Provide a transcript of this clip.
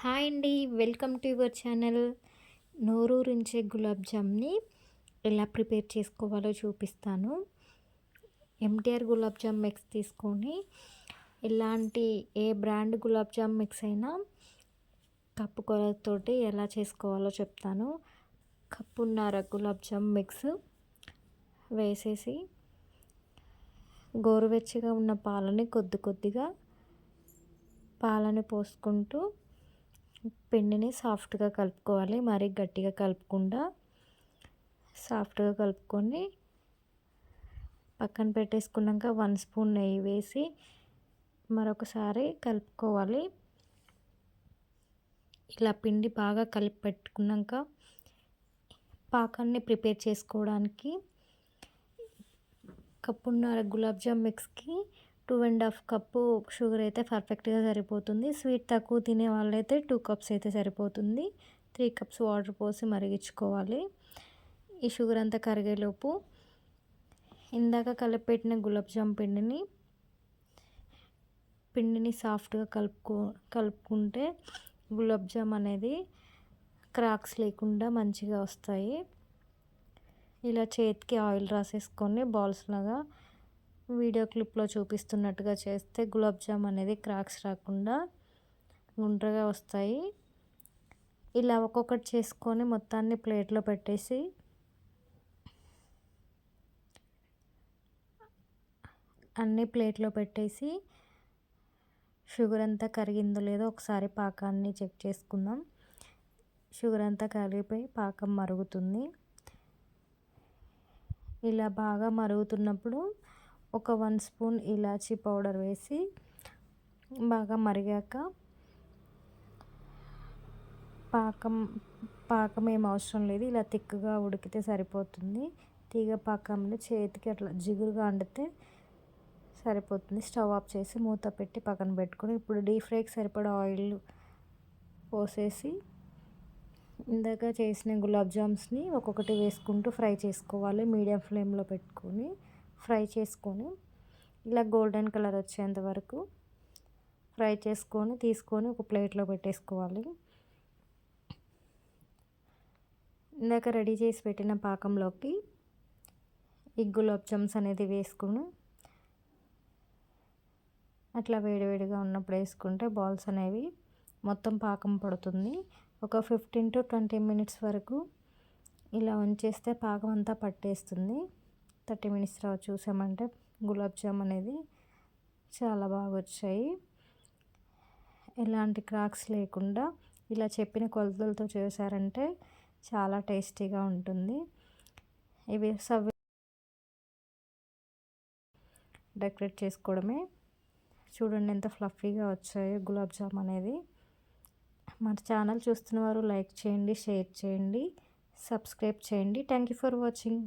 Hi అండి welcome to your channel. నోరూరించే గులాబ్ జామ్ని ఎలా ప్రిపేర్ చేసుకోవాలో చూపిస్తాను. ఎంటీఆర్ గులాబ్ జామ్ మిక్స్ తీసుకొని ఇలాంటి ఏ బ్రాండ్ గులాబ్ జామ్ మిక్స్ అయినా కప్పు కొలతోటి ఎలా చేసుకోవాలో చెప్తాను. కప్పున్నర గులాబ్ జామ్ మిక్స్ వేసేసి గోరువెచ్చగా ఉన్న పాలని కొద్ది కొద్దిగా పాలని పోసుకుంటూ పిండిని సాఫ్ట్గా కలుపుకోవాలి. మరీ గట్టిగా కలుపుకుండా సాఫ్ట్గా కలుపుకొని పక్కన పెట్టేసుకున్నాక వన్ స్పూన్ నెయ్యి వేసి మరొకసారి కలుపుకోవాలి. ఇలా పిండి బాగా కలిపి పెట్టుకున్నాక పాకాన్ని ప్రిపేర్ చేసుకోవడానికి కప్పున్నర gulab jam మిక్స్కి two and half cup sugar అయితే పర్ఫెక్ట్గా సరిపోతుంది. స్వీట్ తక్కువ తినే వాళ్ళైతే టూ కప్స్ అయితే సరిపోతుంది. త్రీ కప్స్ వాటర్ పోసి మరిగించుకోవాలి. ఈ షుగర్ అంతా కరిగేలోపు ఇందాక కలిపెట్టిన గులాబ్ జామ్ పిండిని పిండిని సాఫ్ట్గా కలుపుకో కలుపుకుంటే గులాబ్ జామ్ అనేది క్రాక్స్ లేకుండా మంచిగా వస్తాయి. ఇలా చేతికి ఆయిల్ రాసేసుకొని బాల్స్ లాగా వీడియో క్లిప్లో చూపిస్తున్నట్టుగా చేస్తే గులాబ్ జామ్ అనేది క్రాక్స్ రాకుండా గుండ్రగా వస్తాయి. ఇలా ఒక్కొక్కటి చేసుకొని మొత్తాన్ని ప్లేట్లో పెట్టేసి అన్ని ప్లేట్లో పెట్టేసి షుగర్ అంతా కరిగిందో లేదో ఒకసారి పాకాన్ని చెక్ చేసుకుందాం. షుగర్ అంతా కరిగిపోయి పాకం మరుగుతుంది. ఇలా బాగా మరుగుతున్నప్పుడు ఒక వన్ స్పూన్ ఇలాచీ పౌడర్ వేసి బాగా మరిగాక పాకం పాకం ఏం అవసరం లేదు. ఇలా తిక్కుగా ఉడికితే సరిపోతుంది. తీగ పాకంలో చేతికి అట్లా జిగురుగా అండితే సరిపోతుంది. స్టవ్ ఆఫ్ చేసి మూత పెట్టి పక్కన పెట్టుకొని ఇప్పుడు డీప్ ఫ్రైకి సరిపడా ఆయిల్ పోసేసి ఇందాక చేసిన గులాబ్ జామ్స్ని ఒక్కొక్కటి వేసుకుంటూ ఫ్రై చేసుకోవాలి. మీడియం ఫ్లేమ్లో పెట్టుకొని ఫ్రై చేసుకొని ఇలా గోల్డెన్ కలర్ వచ్చేంత వరకు ఫ్రై చేసుకొని తీసుకొని ఒక ప్లేట్లో పెట్టేసుకోవాలి. ఇందాక రెడీ చేసి పెట్టిన పాకంలోకి ఈ గులాబ్ జామ్స్ అనేది వేసుకుని అట్లా వేడివేడిగా ఉన్నప్పుడు వేసుకుంటే బాల్స్ అనేవి మొత్తం పాకం పడుతుంది. ఒక ఫిఫ్టీన్ టు ట్వంటీ మినిట్స్ వరకు ఇలా ఉంచేస్తే పాకం అంతా పట్టేస్తుంది. థర్టీ మినిట్స్ తర్వాత చూసామంటే గులాబ్ జామ్ అనేది చాలా బాగా వచ్చాయి. ఎలాంటి క్రాక్స్ లేకుండా ఇలా చెప్పిన కొలతలతో చేశారంటే చాలా టేస్టీగా ఉంటుంది. ఇవి సవ్ డెకరేట్ చేసుకోవడమే. చూడండి ఎంత ఫ్లఫీగా వచ్చాయో గులాబ్ జామ్ అనేది. మన ఛానల్ చూస్తున్న వారు లైక్ చేయండి షేర్ చేయండి సబ్స్క్రైబ్ చేయండి. Thank you for watching.